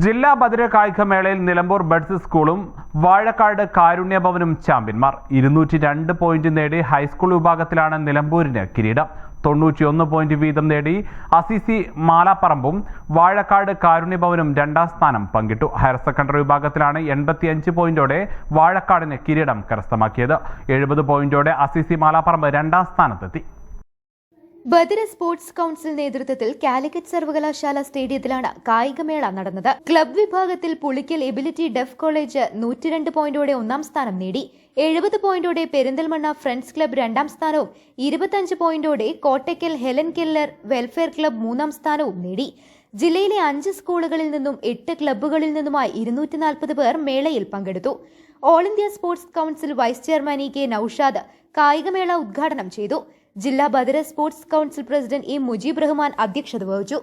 ജില്ലാ ബദിര കായികമേളയിൽ നിലമ്പൂർ ബഡ്സ് സ്കൂളും വാഴക്കാട് കാരുണ്യഭവനും ചാമ്പ്യന്മാർ. ഇരുന്നൂറ്റി രണ്ട് പോയിന്റ് നേടി ഹൈസ്കൂൾ വിഭാഗത്തിലാണ് നിലമ്പൂരിന് കിരീടം. തൊണ്ണൂറ്റിയൊന്ന് പോയിന്റ് വീതം നേടി അസിസി മാലാപ്പറമ്പും വാഴക്കാട് കാരുണ്യഭവനും രണ്ടാം സ്ഥാനം പങ്കിട്ടു. ഹയർ സെക്കൻഡറി വിഭാഗത്തിലാണ് എൺപത്തിയഞ്ച് പോയിന്റോടെ വാഴക്കാടിന് കിരീടം കരസ്ഥമാക്കിയത്. എഴുപത് പോയിന്റോടെ അസിസി മാലാപ്പറമ്പ് രണ്ടാം സ്ഥാനത്തെത്തി. ബദിര സ്പോർട്സ് കൗൺസിൽ നേതൃത്വത്തിൽ കാലിക്കറ്റ് സർവകലാശാല സ്റ്റേഡിയത്തിലാണ് കായികമേള നടന്നത്. ക്ലബ് വിഭാഗത്തിൽ പുളിക്കൽ എബിലിറ്റി ഡെഫ് കോളേജ് നൂറ്റിരണ്ട് പോയിന്റോടെ ഒന്നാം സ്ഥാനം നേടി എഴുപത് പോയിന്റോടെ പെരിന്തൽമണ്ണ ഫ്രണ്ട്സ് ക്ലബ് രണ്ടാം സ്ഥാനവും ഇരുപത്തഞ്ച് പോയിന്റോടെ Kottakkal Helen Keller welfare club മൂന്നാം സ്ഥാനവും നേടി. ജില്ലയിലെ അഞ്ച് സ്കൂളുകളിൽ നിന്നും എട്ട് ക്ലബ്ബുകളിൽ നിന്നുമായി ഇരുന്നൂറ്റി നാൽപ്പത് പേർ മേളയിൽ പങ്കെടുത്തു. All India sports council vice chairman E K Naushad കായികമേള ഉദ്ഘാടനം ചെയ്തു. ജില്ലാ ബദര sports council president A Mujeeb Rahman അധ്യക്ഷത വഹിച്ചു.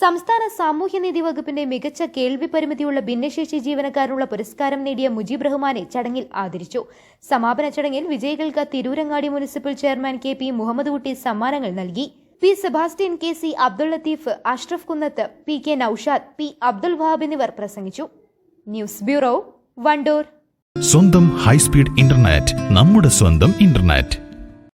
സംസ്ഥാന സാമൂഹ്യനീതി വകുപ്പിന്റെ മികച്ച കേൾവി പരിമിതിയുള്ള ഭിന്നശേഷി ജീവനക്കാരനുള്ള പുരസ്കാരം നേടിയ മുജീബ് റഹ്മാനെ ചടങ്ങിൽ ആദരിച്ചു. സമാപന ചടങ്ങിൽ വിജയികൾക്ക് Tirurangadi municipal chairman K P Muhammad Kutty സമ്മാനങ്ങൾ നൽകി. P Sebastian K C Abdul Latheef Ashraf Kunnath P K Naushad P Abdul Wahab എന്നിവർ പ്രസംഗിച്ചു. News bureau Wandoor. സ്വന്തം ഹൈസ്പീഡ് ഇന്റർനെറ്റ് നമ്മുടെ സ്വന്തം ഇന്റർനെറ്റ്.